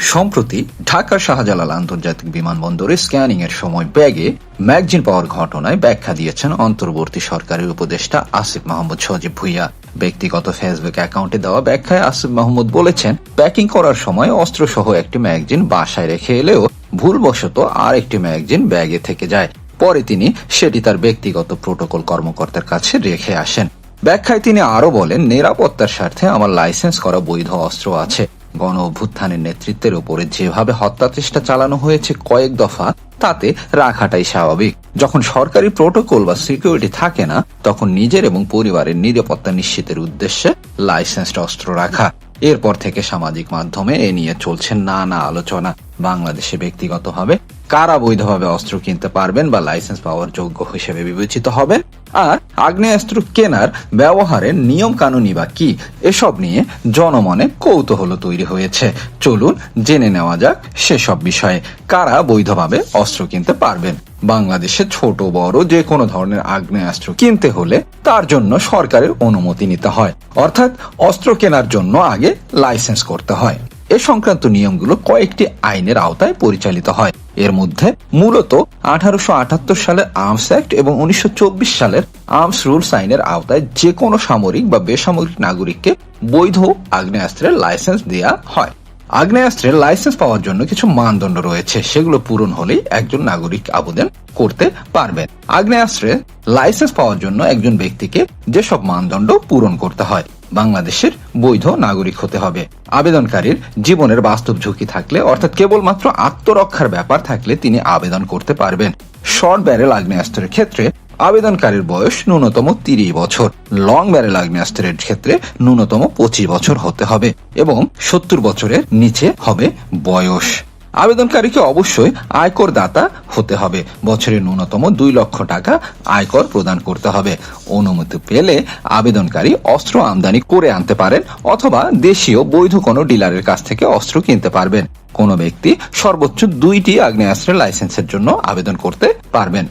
সম্প্রতি ঢাকার শাহজালাল আন্তর্জাতিক বিমানবন্দরে স্ক্যানিং এর সময় ব্যাগে ম্যাগজিন পাওয়ার ঘটনায় ব্যাখ্যা দিয়েছেন অন্তর্বর্তী সরকারের উপদেষ্টা আসিফ মাহমুদ সজীব ভুইয়া। ব্যক্তিগত ফেসবুক অ্যাকাউন্টে দেওয়া ব্যাখ্যায় আসিফ মাহমুদ বলেছেন, প্যাকিং করার সময় অস্ত্রসহ একটি ম্যাগজিন বাসায় রেখে এলেও ভুলবশত আর একটি ম্যাগজিন ব্যাগে থেকে যায়। পরে তিনি সেটি তার ব্যক্তিগত প্রোটোকল কর্মকর্তার কাছে রেখে আসেন। ব্যাখ্যায় তিনি আরও বলেন, নিরাপত্তার স্বার্থে আমার লাইসেন্স করা বৈধ অস্ত্র আছে। গণ অভ্যুত্থানের নেতৃত্বের ওপরে যেভাবে হত্যা চেষ্টা চালানো হয়েছে কয়েক দফা, তাতে রাখাটাই স্বাভাবিক। যখন সরকারি প্রোটোকল বা সিকিউরিটি থাকে না, তখন নিজের এবং পরিবারের নিরাপত্তা নিশ্চিতের উদ্দেশ্যে লাইসেন্সড অস্ত্র রাখা। এরপর থেকে সামাজিক মাধ্যমে এ নিয়ে চলছে নানা আলোচনা। বাংলাদেশে ব্যক্তিগতভাবে কারা বৈধভাবে অস্ত্র কিনতে পারবেন বা লাইসেন্স পাওয়ার যোগ্য হিসেবে বিবেচিত হবেন আর আগ্নেয়াস্ত্র কেনার ব্যবহারের নিয়ম কানুনই বা কি, এসব নিয়ে জনমনে কৌতূহল তৈরি হয়েছে। চলুন জেনে নেওয়া যাক সেসব বিষয়ে। কারা বৈধভাবে অস্ত্র কিনতে পারবেন। বাংলাদেশে ছোট, বড় যে কোনো ধরনের আগ্নেয়াস্ত্র কিনতে হলে তার জন্য সরকারের অনুমতি নিতে হয়। অর্থাৎ অস্ত্র কেনার জন্য আগে লাইসেন্স করতে হয়। এ সংক্রান্ত নিয়মগুলো কয়েকটি আইনের আওতায় পরিচালিত হয়। এর মধ্যে মূলত আঠারোশো আটাত্তর সালের আর্মস অ্যাক্ট এবং উনিশশো চব্বিশ সালের আর্মস রুলস আইনের আওতায় যে কোনো সামরিক বা বেসামরিক নাগরিককে বৈধ আগ্নেয়াস্ত্রের লাইসেন্স দেয়া হয়। আগ্নেয়াস্ত্রের লাইসেন্স পাওয়ার জন্য কিছু মানদণ্ড রয়েছে, সেগুলো পূরণ হলেই একজন নাগরিক আবেদন করতে পারবেন। আগ্নেয়াস্ত্রের লাইসেন্স পাওয়ার জন্য একজন ব্যক্তিকে যেসব মানদণ্ড পূরণ করতে হয় বাংলাদেশের বৈধ নাগরিক হতে হবে। আবেদনকারীর জীবনের বাস্তব ঝুঁকি থাকলে, অর্থাৎ কেবলমাত্র আত্মরক্ষার ব্যাপার থাকলে তিনি আবেদন করতে পারবেন। শর্ট ব্যারেল আগ্নেয়াস্ত্রের ক্ষেত্রে আবেদনকারীর বয়স ন্যূনতম তিরিশ বছর। লং ব্যারেল আগ্নেয়াস্ত্রের ক্ষেত্রে ন্যূনতম পঁচিশ বছর হতে হবে এবং সত্তর বছরের নিচে হবে বয়স। আবেদনকারীকে অবশ্যই আয়কর দাতা হতে হবে। বছরে ন্যূনতম দুই লক্ষ টাকা আয়কর প্রদান করতে হবে। অনুমতি পেলে আবেদনকারী অস্ত্র আমদানি করে আনতে পারেন অথবা দেশীয় বৈধ কোনো ডিলারের কাছ থেকে অস্ত্র কিনতে পারবেন। কোনো ব্যক্তি সর্বোচ্চ দুইটি আগ্নেয়াস্ত্রের লাইসেন্সের জন্য আবেদন করতে পারবেন।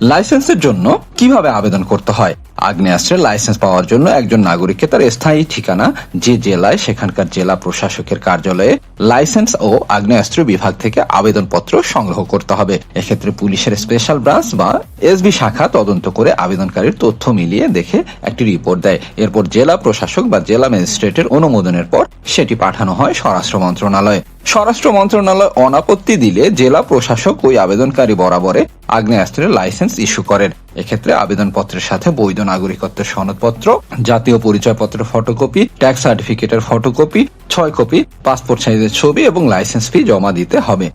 লাইসেন্সের জন্য কীভাবে আবেদন করতে হয়? আগ্নেয়াস্ত্রের লাইসেন্স পাওয়ার জন্য একজন নাগরিককে তার স্থায়ী ঠিকানা যে জেলায় সেখানকার জেলা প্রশাসকের কার্যালয়ে লাইসেন্স ও আগ্নেয়াস্ত্র বিভাগ থেকে আবেদনপত্র সংগ্রহ করতে হবে। এক্ষেত্রে পুলিশের স্পেশাল ব্রাঞ্চ বা এসবি শাখা তদন্ত করে আবেদনকারীর তথ্য মিলিয়ে দেখে একটি রিপোর্ট দেয়। এরপর জেলা প্রশাসক বা জেলা ম্যাজিস্ট্রেটের অনুমোদনের পর সেটি পাঠানো হয় স্বরাষ্ট্র মন্ত্রণালয়ে। স্বরাষ্ট্র মন্ত্রণালয় অনাপত্তি দিলে জেলা প্রশাসক ওই আবেদনকারী বরাবরে আগ্নেয়াস্ত্রের লাইসেন্স ইস্যু করেন। এক্ষেত্রে আবেদনপত্রের সাথে বৈধ নাগরিকত্বের সনদপত্র, জাতীয় পরিচয়পত্রের ফটোকপি, ট্যাক্স সার্টিফিকেটের ফটোকপি, ছয় কপি, পাসপোর্ট সাইজের ছবি এবং লাইসেন্স ফি জমা দিতে হবে।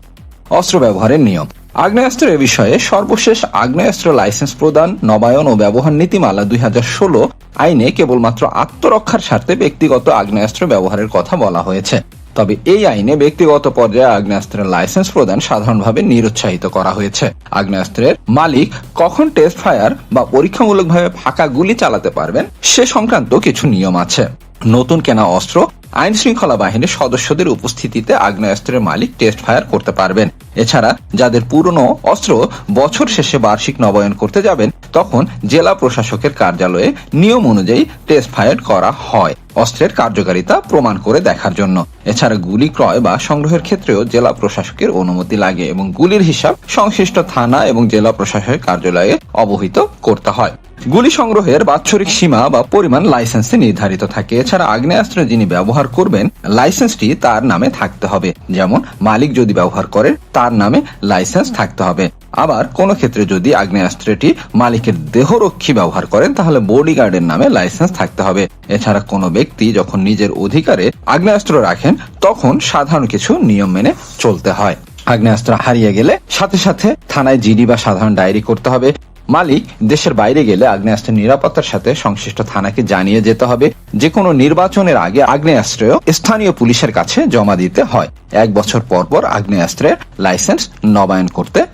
অস্ত্র ব্যবহারের নিয়ম। আগ্নেয়াস্ত্রের বিষয়ে সর্বশেষ আগ্নেয়াস্ত্র লাইসেন্স প্রদান, নবায়ন ও ব্যবহার নীতিমালা দুই হাজার ষোলো আইনে কেবলমাত্র আত্মরক্ষার স্বার্থে ব্যক্তিগত আগ্নেয়াস্ত্র ব্যবহারের কথা বলা হয়েছে। তবে এই আইনে ব্যক্তিগত পর্যায়ে আগ্নেয়াস্ত্রের লাইসেন্স প্রদান সাধারণভাবে নিরুৎসাহিত করা হয়েছে। আগ্নেয়াস্ত্রের মালিক কখন টেস্ট ফায়ার বা পরীক্ষামূলকভাবে ফাঁকা গুলি চালাতে পারবেন সে সংক্রান্ত কিছু নিয়ম আছে। নতুন কেনা অস্ত্র আইন শৃঙ্খলা বাহিনীর সদস্যদের উপস্থিতিতে আগ্নেয়াস্ত্রের মালিক টেস্ট ফায়ার করতে পারবেন। এছাড়া যাদের পুরনো অস্ত্র বছর শেষে বার্ষিক নবায়ন করতে যাবেন তখন জেলা প্রশাসকের কার্যালয়ে নিয়ম অনুযায়ী টেস্ট ফায়ার করা হয়। অস্ত্রের কার্যকারিতা প্রমাণ করে দেখার জন্য। এছাড়া গুলি ক্রয় বা সংগ্রহের ক্ষেত্রেও জেলা প্রশাসকের অনুমতি লাগে এবং গুলির হিসাব সংশ্লিষ্ট থানা এবং জেলা প্রশাসকের কার্যালয়ে অবহিত করতে হয়। গুলি সংগ্রহের বাৎসরিক সীমা বা পরিমাণ লাইসেন্সে নির্ধারিত থাকে। এছাড়া আগ্নেয়াস্ত্র যিনি ব্যবহার করবেন লাইসেন্সটি তার নামে থাকতে হবে। যেমন মালিক যদি ব্যবহার করেন, তার নামে লাইসেন্স থাকতে হবে। আবার কোন ক্ষেত্রে যদি আগ্নেয়াস্ত্রটি মালিকের দেহরক্ষী ব্যবহার করেন, তাহলে বডিগার্ডের নামে লাইসেন্স থাকতে হবে। এছাড়া কোনো ব্যক্তি যখন নিজের অধিকারে আগ্নেয়াস্ত্র রাখেন, তখন সাধারণ কিছু নিয়ম মেনে চলতে হয়। আগ্নেয়াস্ত্র হারিয়ে গেলে সাথে সাথে থানায় জিডি বা সাধারণ ডায়েরি করতে হবে। মালিক দেশের বাইরে গেলে আগ্নেয়াস্ত্রের নিরাপত্তার সাথে সংশ্লিষ্ট থানাকে জানিয়ে যেতে হবে। যে কোনো নির্বাচনের আগে আগ্নেয়াস্ত্র স্থানীয় পুলিশের কাছে জমা দিতে হয়। এক বছর পর পর আগ্নেয়াস্ত্রের লাইসেন্স নবায়ন করতে